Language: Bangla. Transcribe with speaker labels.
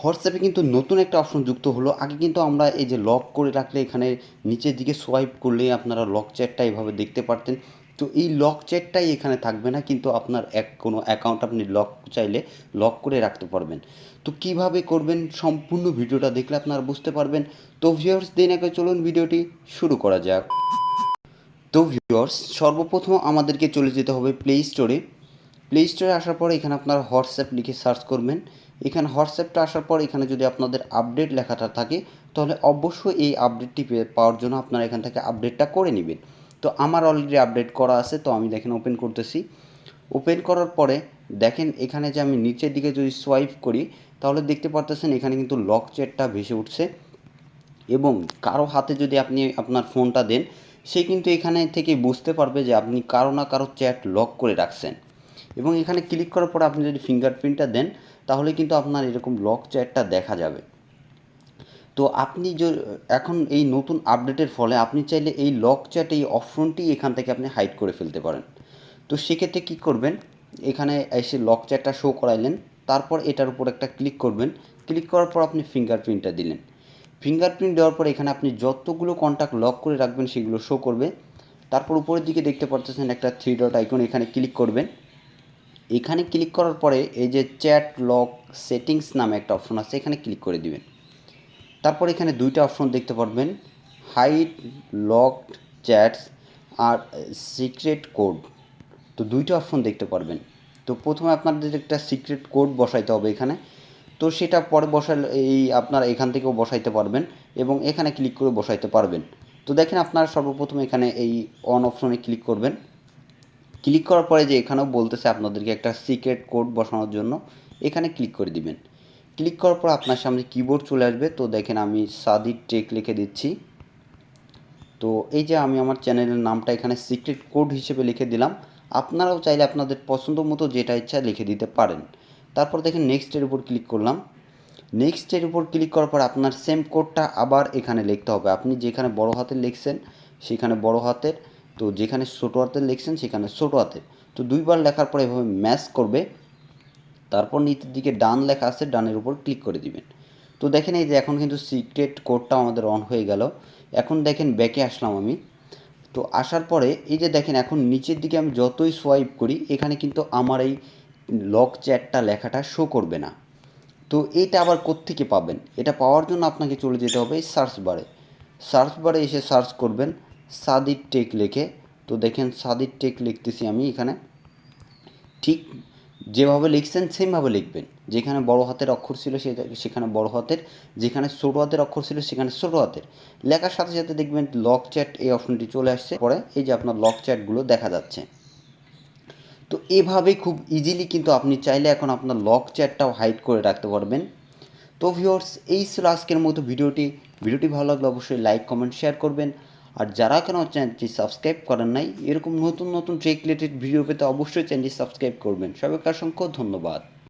Speaker 1: হোয়াটসঅ্যাপে কিন্তু নতুন একটা অপশন যুক্ত হলো। আগে কিন্তু আমরা এই যে লক করে রাখলে এখানে নিচের দিকে সোয়াইপ করলে আপনারা লক চ্যাটটা এভাবে দেখতে পারতেন। তো এই লক চ্যাটটাই এখানে থাকবে না, কিন্তু আপনার এক, কোনো অ্যাকাউন্ট আপনি লক চাইলে লক করে রাখতে পারবেন। তো কীভাবে করবেন সম্পূর্ণ ভিডিওটা দেখলে আপনারা বুঝতে পারবেন। তো ভিউয়ার্স দিন আগে চলুন ভিডিওটি শুরু করা যাক। তো ভিউয়ার্স, সর্বপ্রথম আমাদেরকে চলে যেতে হবে প্লে স্টোরে। প্লে স্টোরে আসার পরে এখানে আপনারা হোয়াটসঅ্যাপ লিখে সার্চ করবেন। এখানে হোয়াটসঅ্যাপটা আসার পর এখানে যদি আপনাদের আপডেট লেখাটা থাকে, তাহলে অবশ্যই এই আপডেটটি পাওয়ার জন্য আপনারা এখান থেকে আপডেটটা করে নেবেন। তো আমার অলরেডি আপডেট করা আছে, তো আমি দেখেন ওপেন করতেছি। ওপেন করার পরে দেখেন এখানে যে আমি নিচের দিকে যদি সোয়াইপ করি, তাহলে দেখতে পারতেছেন এখানে কিন্তু লক চেটটা ভেসে উঠছে। এবং কারও হাতে যদি আপনি আপনার ফোনটা দেন, সে কিন্তু এখানে থেকে বুঝতে পারবে যে আপনি কারও না কারও চ্যাট লক করে রাখছেন। এবং এখানে ক্লিক করার পর আপনি যদি ফিঙ্গারপ্রিন্টটা দেন, তাহলে কিন্তু আপনার এরকম লক চ্যাটটা দেখা যাবে। তো আপনি যে, এখন এই নতুন আপডেটের ফলে আপনি চাইলে এই লক চ্যাট এই অপশনটি এখান থেকে আপনি হাইড করে ফেলতে পারেন। তো সেক্ষেত্রে কী করবেন? এখানে এসে লক চ্যাটটা শো করাইলেন, তারপর এটার উপর একটা ক্লিক করবেন। ক্লিক করার পর আপনি ফিঙ্গারপ্রিন্টটা দিলেন। ফিঙ্গারপ্রিন্ট দেওয়ার পর এখানে আপনি যতগুলো কন্ট্যাক্ট লক করে রাখবেন, সেগুলো শো করবে। তারপর উপরের দিকে দেখতে পাচ্ছেন একটা থ্রি ডট আইকন এখানে ক্লিক করবেন। এখানে ক্লিক করার পরে এই যে চ্যাট লক সেটিংস নামে একটা অপশন আছে, এখানে ক্লিক করে দিবেন। তারপর এখানে দুইটা অপশন দেখতে পারবেন হাইড লকড চ্যাটস আর সিক্রেট কোড তো দুইটা অপশন দেখতে পারবেন। তো প্রথমে আপনাদের একটা সিক্রেট কোড বসাইতে হবে এখানে। তো সেটা পরে বসালে এই আপনারা এখান থেকেও বসাইতে পারবেন এবং এখানে ক্লিক করে বসাইতে পারবেন। তো দেখেন আপনারা সর্বপ্রথম এখানে এই অন অপশনে ক্লিক করবেন। ক্লিক করার পরে যে এখানেও বলতেছে আপনাদেরকে একটা সিক্রেট কোড বসানোর জন্য, এখানে ক্লিক করে দিবেন। ক্লিক করার পর আপনার সামনে কিবোর্ড চলে আসবে। তো দেখেন আমি সাদিক টেক লিখে দিচ্ছি। তো এই যে আমি আমার চ্যানেলের নামটা এখানে সিক্রেট কোড হিসেবে লিখে দিলাম। আপনারাও চাইলে আপনাদের পছন্দ মতো যেটা ইচ্ছা লিখে দিতে পারেন। তারপর দেখেন নেক্সটের উপর ক্লিক করলাম। নেক্সটের উপর ক্লিক করার পর আপনার সেম কোডটা আবার এখানে লিখতে হবে। আপনি যেখানে বড় হাতের লিখছেন, সেখানে বড় হাতের তো যেখানে ছোটো হাতের লিখছেন, সেখানে ছোটো হাতের তো দুইবার লেখার পর এভাবে ম্যাচ করবে। তারপর নিচের দিকে ডান লেখা আছে, ডানের উপর ক্লিক করে দিবেন। তো দেখেন এই যে এখন কিন্তু সিক্রেট কোডটা আমাদের অন হয়ে গেল। এখন দেখেন ব্যাকে আসলাম আমি। তো আসার পরে এই যে দেখেন এখন নিচের দিকে আমি যতই সোয়াইপ করি, এখানে কিন্তু আমার এই লক চ্যাটটা লেখাটা শো করবে না। তো এইটা আবার কোত্থেকে পাবেন? এটা পাওয়ার জন্য আপনাকে চলে যেতে হবে সার্চ বারে সার্চ বারে এসে সার্চ করবেন। সাদির টেক লিখে। তো দেখেন সাদির টেক লিখতেছি আমি এখানে। ঠিক যেভাবে লিখছেন সেমভাবে লিখবেন। যেখানে বড় হাতের অক্ষর ছিল সে- সেখানে বড় হাতের। যেখানে ছোটো হাতের অক্ষর ছিল সেখানে ছোটো হাতের। লেখার সাথে সাথে দেখবেন লক চ্যাট এই অপশনটি চলে আসছে। পরে এই যে আপনার লক চ্যাটগুলো দেখা যাচ্ছে। তো এভাবে খুব ইজিলি কিন্তু আপনি চাইলে এখন আপনার লক চ্যাটটাও হাইড করে রাখতে পারবেন। তো ভিউয়ার্স এই ছিল আজকের মতো ভিডিওটি। ভিডিওটি ভালো লাগলে অবশ্যই লাইক কমেন্ট শেয়ার করবেন। আর যারা কেন চ্যানেলটি সাবস্ক্রাইব করেন নাই, এরকম নতুন নতুন ট্রেক রিলেটেড ভিডিও পেতে অবশ্যই চ্যানেলটি সাবস্ক্রাইব করবেন। সবাইকে অসংখ্য ধন্যবাদ।